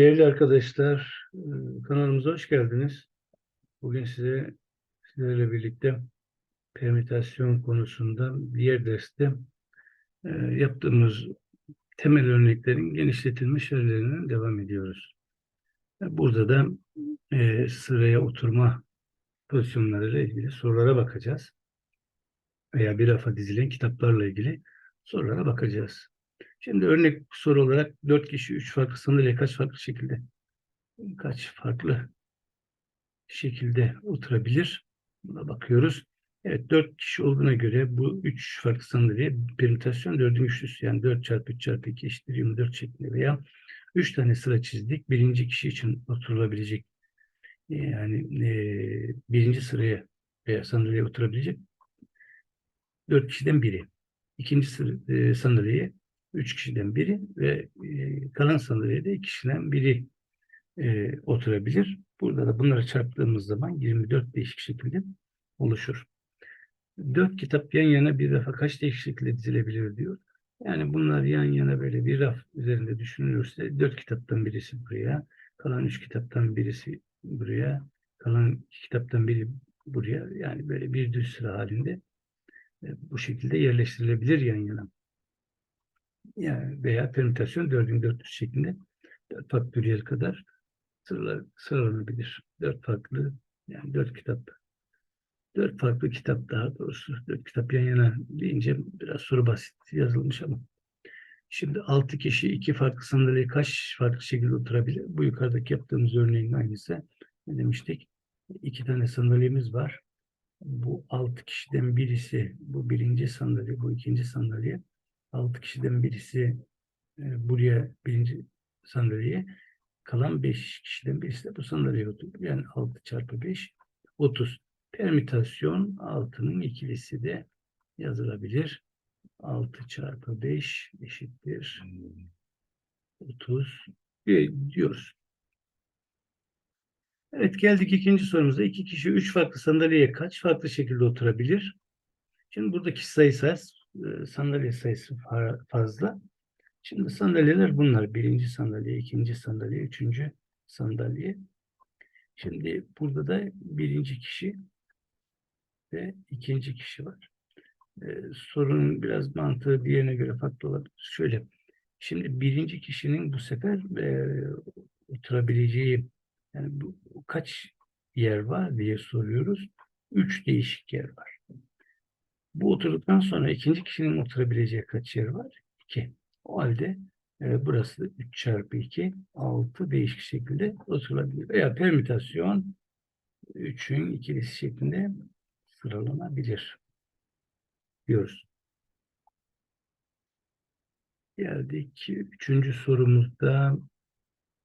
Değerli arkadaşlar, e, kanalımıza hoş geldiniz. Bugün size sizlerle birlikte permütasyon konusunda diğer derste e, yaptığımız temel örneklerin genişletilmiş hallerinden devam ediyoruz. E, Burada da sıraya oturma pozisyonlarıyla ilgili sorulara bakacağız. Veya bir rafa dizilen kitaplarla ilgili sorulara bakacağız. Şimdi örnek soru olarak dört kişi üç farklı sandalye kaç farklı şekilde kaç farklı şekilde oturabilir? Buna bakıyoruz. Evet dört kişi olduğuna göre bu üç farklı sandalye permütasyon dördün üçlüsü yani 4 çarpı 3 çarpı 2 eşittir 24 şeklinde veya üç tane sıra çizdik. Birinci kişi için oturulabilecek yani e, birinci sıraya veya sandalyeye oturabilecek dört kişiden biri. İkinci sıra, e, sandalyeye üç kişiden biri ve e, kalan sandalyede iki kişiden biri e, oturabilir. Burada da bunları çarptığımız zaman 24 değişik şekilde oluşur. Dört kitap yan yana bir rafa kaç değişik şekilde dizilebilir diyor. Yani bunlar yan yana böyle bir raf üzerinde düşünülürse dört kitaptan birisi buraya, kalan üç kitaptan birisi buraya, kalan iki kitaptan biri buraya. Yani böyle bir düz sıra halinde e, bu şekilde yerleştirilebilir yan yana yani veya permütasyon 4'ün 400 şeklinde 4 faktöriyel kadar sıralar, sıralanabilir. 4 farklı yani 4 kitap. 4 farklı kitap daha doğrusu. 4 kitap yan yana deyince biraz soru basit yazılmış ama. Şimdi 6 kişi iki farklı sandalye kaç farklı şekilde oturabilir? Bu yukarıdaki yaptığımız örneğin aynısı. Ne demiştik? İki tane sandalyemiz var. Bu 6 kişiden birisi bu birinci sandalye, bu ikinci sandalye. 6 kişiden birisi e, buraya birinci sandalyeye kalan 5 kişiden birisi de bu sandalyeye oturuyor. Yani 6 çarpı 5 30. Permütasyon 6'nın ikilisi de yazılabilir. 6 çarpı 5 eşittir 30 diyoruz. Evet geldik ikinci sorumuza. İki kişi üç farklı sandalyeye kaç farklı şekilde oturabilir? Şimdi buradaki sayısı az, e, sandalye sayısı fa- fazla. Şimdi sandalyeler bunlar. Birinci sandalye, ikinci sandalye, üçüncü sandalye. Şimdi burada da birinci kişi ve ikinci kişi var. Ee, sorunun biraz mantığı diğerine göre farklı olabilir. Şöyle, şimdi birinci kişinin bu sefer e, oturabileceği yani bu, kaç yer var diye soruyoruz. Üç değişik yer var. Bu oturduktan sonra ikinci kişinin oturabileceği kaç yer var? 2. O halde e, burası 3 çarpı 2, 6 değişik şekilde oturulabilir. Veya permütasyon 3'ün ikilisi şeklinde sıralanabilir diyoruz. Geldik üçüncü sorumuzda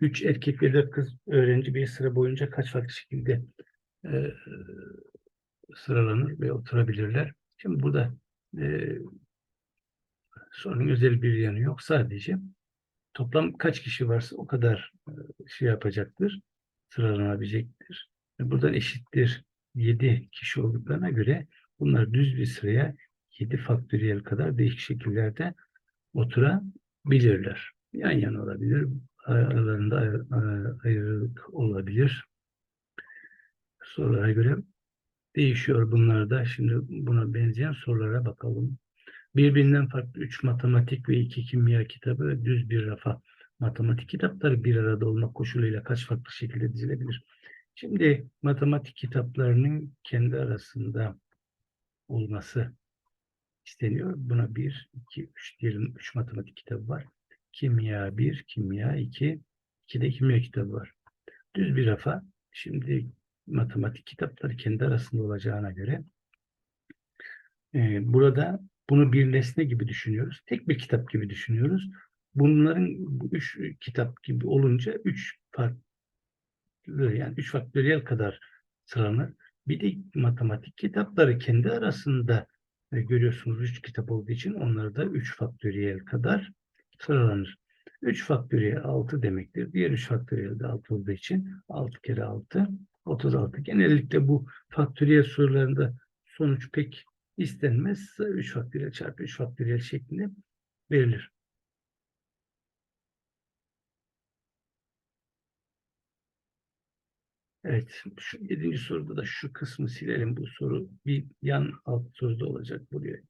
üç erkek ve dört kız öğrenci bir sıra boyunca kaç farklı şekilde e, sıralanır ve oturabilirler? Şimdi burada e, sorunun özel bir yanı yok. Sadece toplam kaç kişi varsa o kadar e, şey yapacaktır. Sıralanabilecektir. Ve buradan eşittir 7 kişi olduklarına göre bunlar düz bir sıraya 7 faktöriyel kadar değişik şekillerde oturabilirler. Yan yana olabilir. Aralarında ayrı- ayrı- ayrılık olabilir. Sorulara göre değişiyor bunlar da. Şimdi buna benzeyen sorulara bakalım. Birbirinden farklı 3 matematik ve 2 kimya kitabı düz bir rafa. Matematik kitapları bir arada olmak koşuluyla kaç farklı şekilde dizilebilir? Şimdi matematik kitaplarının kendi arasında olması isteniyor. Buna 1, 2, 3 diyelim 3 matematik kitabı var. Kimya 1, kimya 2, 2 de kimya kitabı var. Düz bir rafa. Şimdi matematik kitapları kendi arasında olacağına göre e, burada bunu bir nesne gibi düşünüyoruz. Tek bir kitap gibi düşünüyoruz. Bunların bu üç kitap gibi olunca üç farklı yani üç faktöriyel kadar sıralanır. Bir de matematik kitapları kendi arasında e, görüyorsunuz üç kitap olduğu için onları da üç faktöriyel kadar sıralanır. 3 faktöriyel 6 demektir. Diğer 3 faktöriyel de 6 olduğu için 6 kere 6 36. Genellikle bu faktöriyel sorularında sonuç pek istenmez. 3 faktöriyel çarpı 3 faktöriyel şeklinde verilir. Evet, şu yedinci soruda da şu kısmı silelim. Bu soru bir yan alt soruda olacak buraya.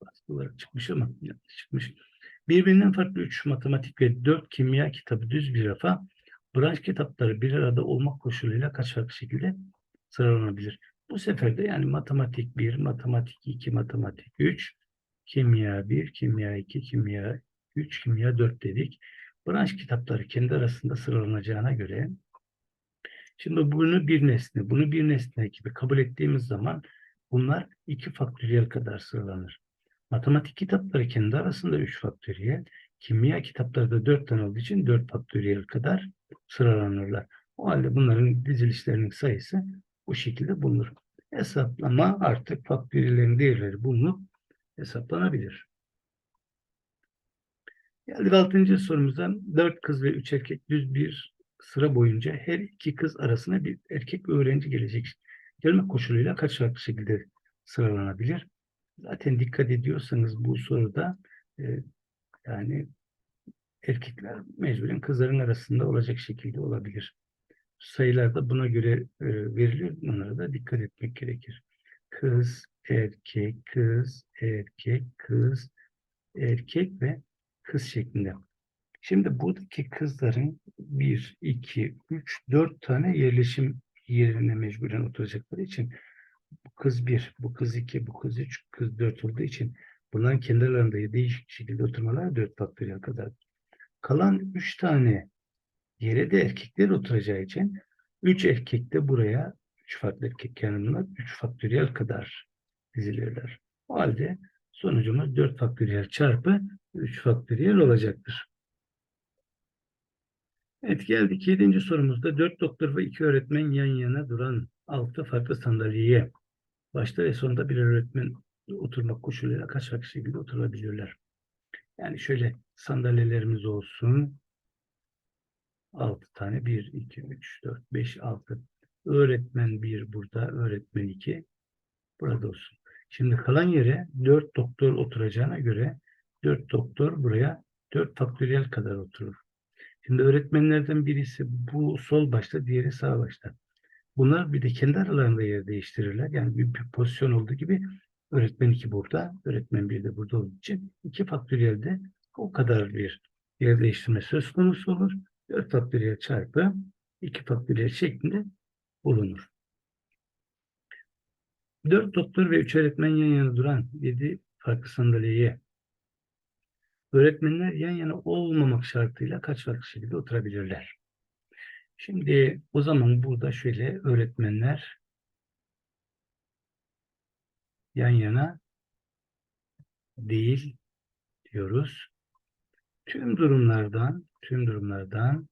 Baskı olarak çıkmış ama çıkmış. Birbirinden farklı üç matematik ve dört kimya kitabı düz bir rafa branş kitapları bir arada olmak koşuluyla kaç farklı şekilde sıralanabilir? Bu sefer de yani matematik 1, matematik 2, matematik 3, kimya 1, kimya 2, kimya 3, kimya 4 dedik. Branş kitapları kendi arasında sıralanacağına göre Şimdi bunu bir nesne, bunu bir nesne gibi kabul ettiğimiz zaman bunlar iki faktöriyel kadar sıralanır. Matematik kitapları kendi arasında üç faktöriyel, kimya kitapları da dört tane olduğu için dört faktöriyel kadar sıralanırlar. O halde bunların dizilişlerinin sayısı bu şekilde bulunur. Hesaplama artık faktöriyellerin değerleri bulunup hesaplanabilir. Geldik altıncı sorumuza. Dört kız ve üç erkek düz bir sıra boyunca her iki kız arasına bir erkek bir öğrenci gelecek. Gelme koşuluyla kaç farklı şekilde sıralanabilir? Zaten dikkat ediyorsanız bu soruda e, yani erkekler mecburen kızların arasında olacak şekilde olabilir. Sayılar da buna göre e, veriliyor. Bunlara da dikkat etmek gerekir. Kız, erkek, kız, erkek, kız, erkek ve kız şeklinde. Şimdi buradaki kızların 1, 2, 3, 4 tane yerleşim yerine mecburen oturacakları için bu kız 1, bu kız 2, bu kız 3, kız 4 olduğu için bunların kendi aralarında değişik şekilde oturmalar 4 faktöriyel kadar. Kalan 3 tane yere de erkekler oturacağı için 3 erkek de buraya 3 farklı erkek yanına 3 faktöriyel kadar dizilirler. O halde sonucumuz 4 faktöriyel çarpı 3 faktöriyel olacaktır. Evet geldik yedinci sorumuzda. Dört doktor ve iki öğretmen yan yana duran altı farklı sandalyeye başta ve sonunda bir öğretmen oturmak koşuluyla kaç farklı şekilde oturabiliyorlar. Yani şöyle sandalyelerimiz olsun. Altı tane. Bir, iki, üç, dört, beş, altı. Öğretmen bir burada, öğretmen iki burada olsun. Şimdi kalan yere dört doktor oturacağına göre dört doktor buraya dört faktöriyel kadar oturur. Şimdi öğretmenlerden birisi bu sol başta, diğeri sağ başta. Bunlar bir de kendi aralarında yer değiştirirler. Yani bir, bir pozisyon olduğu gibi öğretmen iki burada, öğretmen bir de burada olduğu için iki faktöriyelde o kadar bir yer değiştirme söz konusu olur. Dört faktöriyel çarpı iki faktöriyel şeklinde bulunur. Dört doktor ve üç öğretmen yan yana duran yedi farklı sandalyeye öğretmenler yan yana olmamak şartıyla kaç farklı şekilde oturabilirler. Şimdi o zaman burada şöyle öğretmenler yan yana değil diyoruz. Tüm durumlardan, tüm durumlardan,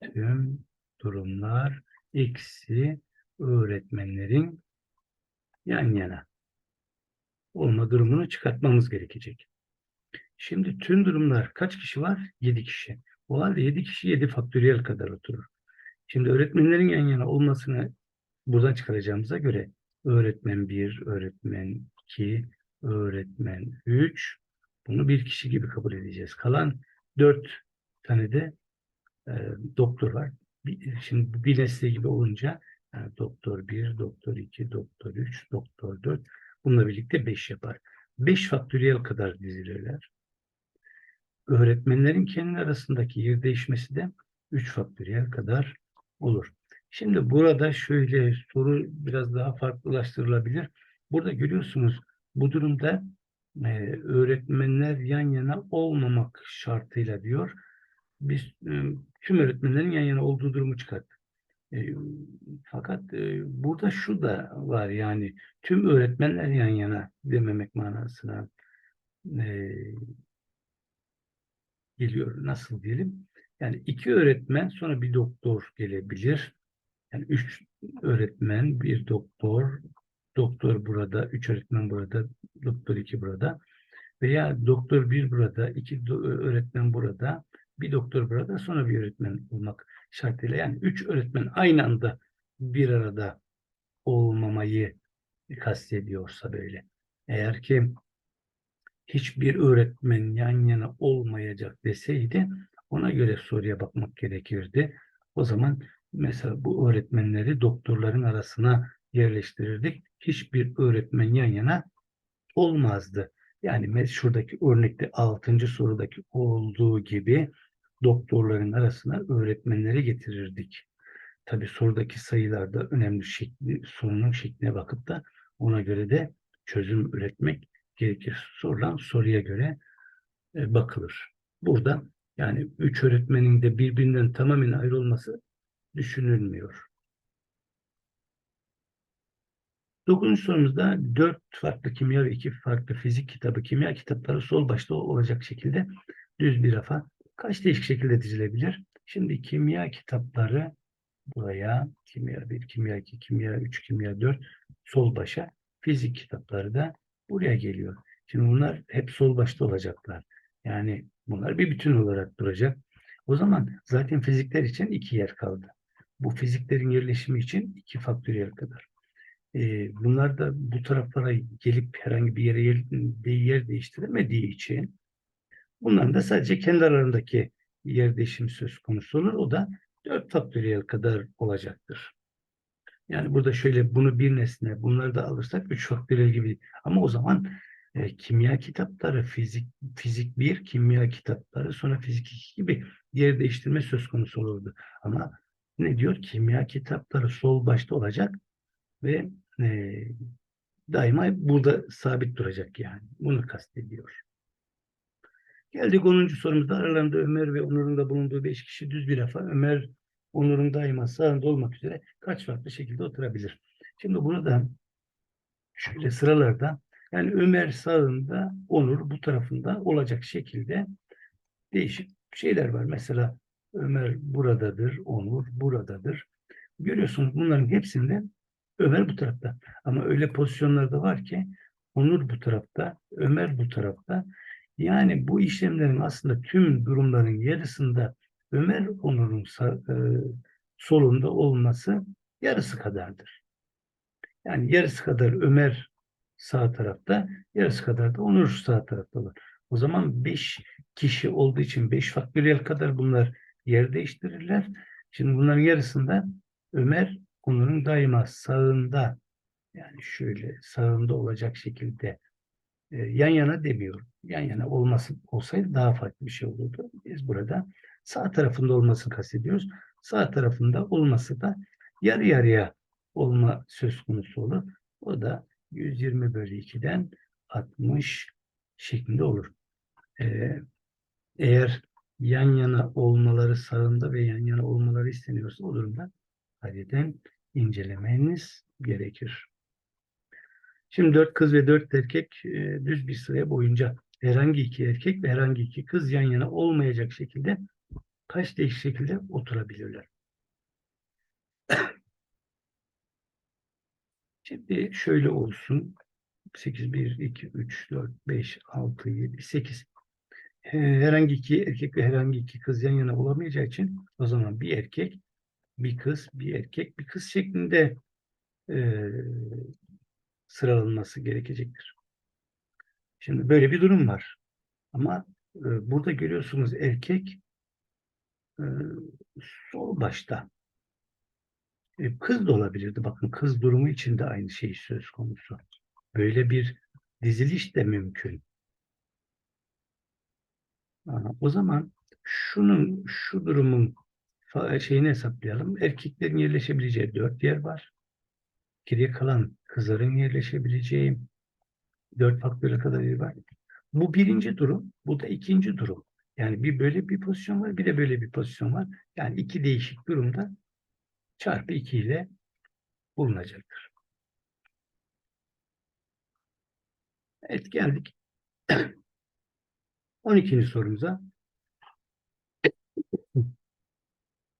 tüm durumlar eksi öğretmenlerin yan yana olma durumunu çıkartmamız gerekecek. Şimdi tüm durumlar kaç kişi var? 7 kişi. O halde 7 kişi 7 faktöriyel kadar oturur. Şimdi öğretmenlerin yan yana olmasını buradan çıkaracağımıza göre öğretmen 1, öğretmen 2, öğretmen 3 bunu bir kişi gibi kabul edeceğiz. Kalan 4 tane de e, doktor var. Bir, şimdi bir nesne gibi olunca yani doktor 1, doktor 2, doktor 3, doktor 4 bununla birlikte 5 yapar. 5 faktöriyel kadar dizilirler öğretmenlerin kendi arasındaki yer değişmesi de 3 faktöriyel kadar olur. Şimdi burada şöyle soru biraz daha farklılaştırılabilir. Burada görüyorsunuz bu durumda e, öğretmenler yan yana olmamak şartıyla diyor. Biz e, tüm öğretmenlerin yan yana olduğu durumu çıkarttık. E, fakat e, burada şu da var yani tüm öğretmenler yan yana dememek manasına e, geliyor. Nasıl diyelim? Yani iki öğretmen sonra bir doktor gelebilir. Yani üç öğretmen, bir doktor, doktor burada, üç öğretmen burada, doktor iki burada. Veya doktor bir burada, iki öğretmen burada, bir doktor burada, sonra bir öğretmen olmak şartıyla. Yani üç öğretmen aynı anda bir arada olmamayı kastediyorsa böyle. Eğer ki hiçbir öğretmen yan yana olmayacak deseydi ona göre soruya bakmak gerekirdi. O zaman Mesela bu öğretmenleri doktorların arasına yerleştirirdik. Hiçbir öğretmen yan yana olmazdı. Yani şuradaki örnekte 6. sorudaki olduğu gibi doktorların arasına öğretmenleri getirirdik. Tabii sorudaki sayılarda önemli şekli, sorunun şekline bakıp da ona göre de çözüm üretmek gerekir. Sorulan soruya göre e, bakılır. Burada yani üç öğretmenin de birbirinden tamamen ayrı olması düşünülmüyor. Dokuzuncu sorumuzda dört farklı kimya ve iki farklı fizik kitabı kimya kitapları sol başta olacak şekilde düz bir rafa kaç değişik şekilde dizilebilir? Şimdi kimya kitapları buraya kimya 1, kimya 2, kimya 3, kimya 4 sol başa fizik kitapları da buraya geliyor. Şimdi bunlar hep sol başta olacaklar. Yani bunlar bir bütün olarak duracak. O zaman zaten fizikler için iki yer kaldı. Bu fiziklerin yerleşimi için iki faktöriyel kadar. Ee, bunlar da bu taraflara gelip herhangi bir yere yer, yer değiştiremediği için bunların da sadece kendi aralarındaki yer değişimi söz konusu olur. O da 4 faktöriyel kadar olacaktır. Yani burada şöyle bunu bir nesne, bunları da alırsak 3 faktöriyel gibi. Ama o zaman e, kimya kitapları, fizik fizik 1, kimya kitapları, sonra fizik 2 gibi yer değiştirme söz konusu olurdu. Ama ne diyor? Kimya kitapları sol başta olacak ve e, daima burada sabit duracak yani. Bunu kastediyor. Geldik 10. sorumuzda aralarında Ömer ve Onur'un da bulunduğu 5 kişi düz bir rafa. Ömer Onur'un daima sağında olmak üzere kaç farklı şekilde oturabilir? Şimdi bunu da şöyle sıralarda yani Ömer sağında Onur bu tarafında olacak şekilde değişik şeyler var. Mesela Ömer buradadır, Onur buradadır. Görüyorsunuz bunların hepsinde Ömer bu tarafta. Ama öyle pozisyonlarda var ki Onur bu tarafta, Ömer bu tarafta. Yani bu işlemlerin aslında tüm durumların yarısında Ömer Onur'un e, solunda olması yarısı kadardır. Yani yarısı kadar Ömer sağ tarafta, yarısı kadar da Onur sağ tarafta olur. O zaman beş kişi olduğu için beş faktöriyel kadar bunlar yer değiştirirler. Şimdi bunların yarısında Ömer Onur'un daima sağında yani şöyle sağında olacak şekilde e, yan yana demiyorum. Yan yana olması olsaydı daha farklı bir şey olurdu. Biz burada sağ tarafında olmasını kastediyoruz. Sağ tarafında olması da yarı yarıya olma söz konusu olur. O da 120 bölü 2'den 60 şeklinde olur. Ee, eğer yan yana olmaları sağında ve yan yana olmaları isteniyorsa o durumda hariden incelemeniz gerekir. Şimdi dört kız ve dört erkek e, düz bir sıraya boyunca herhangi iki erkek ve herhangi iki kız yan yana olmayacak şekilde kaç değişik şekilde oturabilirler. Şimdi şöyle olsun. 8, 1, 2, 3, 4, 5, 6, 7, 8. Herhangi iki erkek ve herhangi iki kız yan yana olamayacağı için o zaman bir erkek, bir kız, bir erkek, bir kız şeklinde e, sıralanması gerekecektir. Şimdi böyle bir durum var. Ama e, burada görüyorsunuz erkek e, sol başta. E, kız da olabilirdi. Bakın kız durumu için de aynı şey söz konusu. Böyle bir diziliş de mümkün. O zaman şunun şu durumun şeyini hesaplayalım. Erkeklerin yerleşebileceği dört yer var. Geriye kalan kızların yerleşebileceği dört faktöre kadar yer var. Bu birinci durum, bu da ikinci durum. Yani bir böyle bir pozisyon var, bir de böyle bir pozisyon var. Yani iki değişik durumda çarpı 2 ile bulunacaktır. Evet geldik. 12. sorumuza.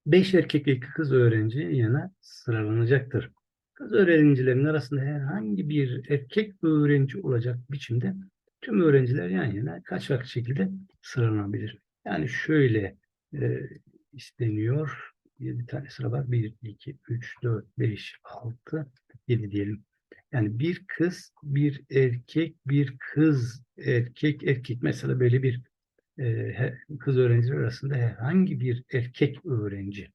5 erkek ve 2 kız öğrenci yana sıralanacaktır. Kız öğrencilerin arasında herhangi bir erkek öğrenci olacak biçimde tüm öğrenciler yan yana kaç farklı şekilde sıralanabilir. Yani şöyle e, isteniyor. 7 tane sıra var. 1, 2, 3, 4, 5, 6, 7 diyelim. Yani bir kız, bir erkek, bir kız, erkek, erkek. Mesela böyle bir e, kız öğrenciler arasında herhangi bir erkek öğrenci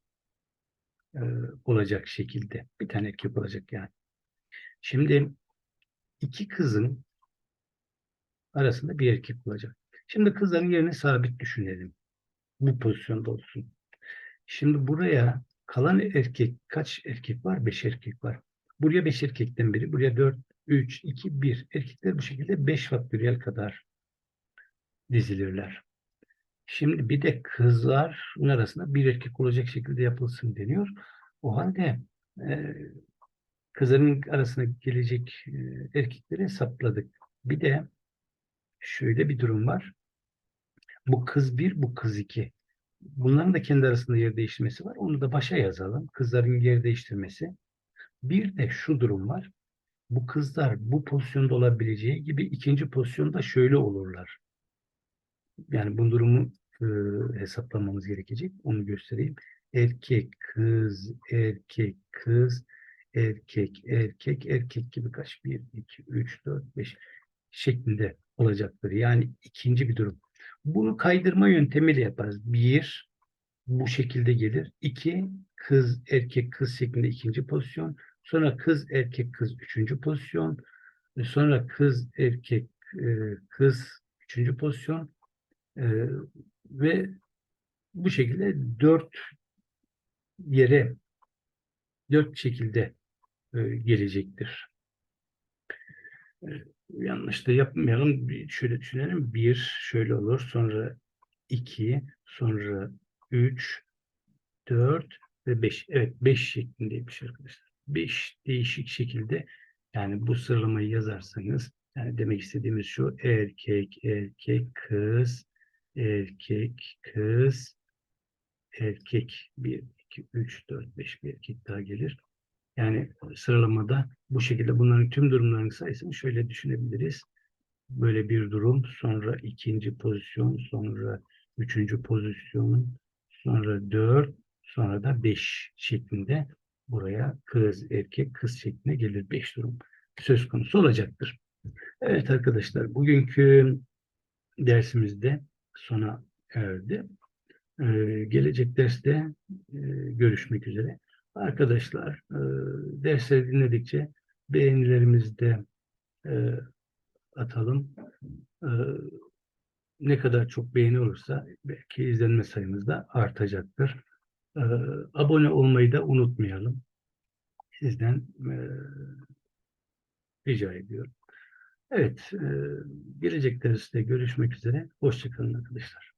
e, olacak şekilde. Bir tane erkek olacak yani. Şimdi iki kızın arasında bir erkek olacak. Şimdi kızların yerini sabit düşünelim. Bu pozisyonda olsun. Şimdi buraya kalan erkek kaç erkek var? Beş erkek var. Buraya beş erkekten biri. Buraya dört, üç, iki, bir. Erkekler bu şekilde beş faktöriyel kadar dizilirler. Şimdi bir de kızların arasında bir erkek olacak şekilde yapılsın deniyor. O halde e, kızların arasına gelecek e, erkekleri hesapladık. Bir de şöyle bir durum var. Bu kız bir, bu kız iki. Bunların da kendi arasında yer değiştirmesi var. Onu da başa yazalım. Kızların yer değiştirmesi. Bir de şu durum var. Bu kızlar bu pozisyonda olabileceği gibi ikinci pozisyonda şöyle olurlar. Yani bu durumu e, hesaplamamız gerekecek. Onu göstereyim. Erkek, kız, erkek, kız, erkek, erkek, erkek gibi kaç? 1, 2, 3, 4, 5 şeklinde olacaktır. Yani ikinci bir durum. Bunu kaydırma yöntemiyle yaparız. Bir, bu şekilde gelir. İki, kız, erkek, kız şeklinde ikinci pozisyon. Sonra kız, erkek, kız üçüncü pozisyon. Sonra kız, erkek, e, kız üçüncü pozisyon. E, ve bu şekilde dört yere dört şekilde e, gelecektir. E, yanlış da yapmayalım. Şöyle düşünelim. Bir şöyle olur. Sonra iki, sonra üç, dört ve beş. Evet beş şeklindeymiş arkadaşlar. Beş değişik şekilde yani bu sıralamayı yazarsanız yani demek istediğimiz şu erkek, erkek, kız, erkek, kız, erkek. Bir, iki, üç, dört, beş bir erkek daha gelir. Yani sıralamada bu şekilde bunların tüm durumlarının sayısını şöyle düşünebiliriz. Böyle bir durum, sonra ikinci pozisyon, sonra üçüncü pozisyon, sonra dört, sonra da beş şeklinde buraya kız, erkek, kız şeklinde gelir. Beş durum söz konusu olacaktır. Evet arkadaşlar, bugünkü dersimizde sona erdi. Ee, gelecek derste e, görüşmek üzere. Arkadaşlar e, dersleri dinledikçe beğenilerimizi de e, atalım. E, ne kadar çok beğeni olursa belki izlenme sayımız da artacaktır. E, abone olmayı da unutmayalım. Sizden e, rica ediyorum. Evet, e, gelecek derste görüşmek üzere. Hoşçakalın arkadaşlar.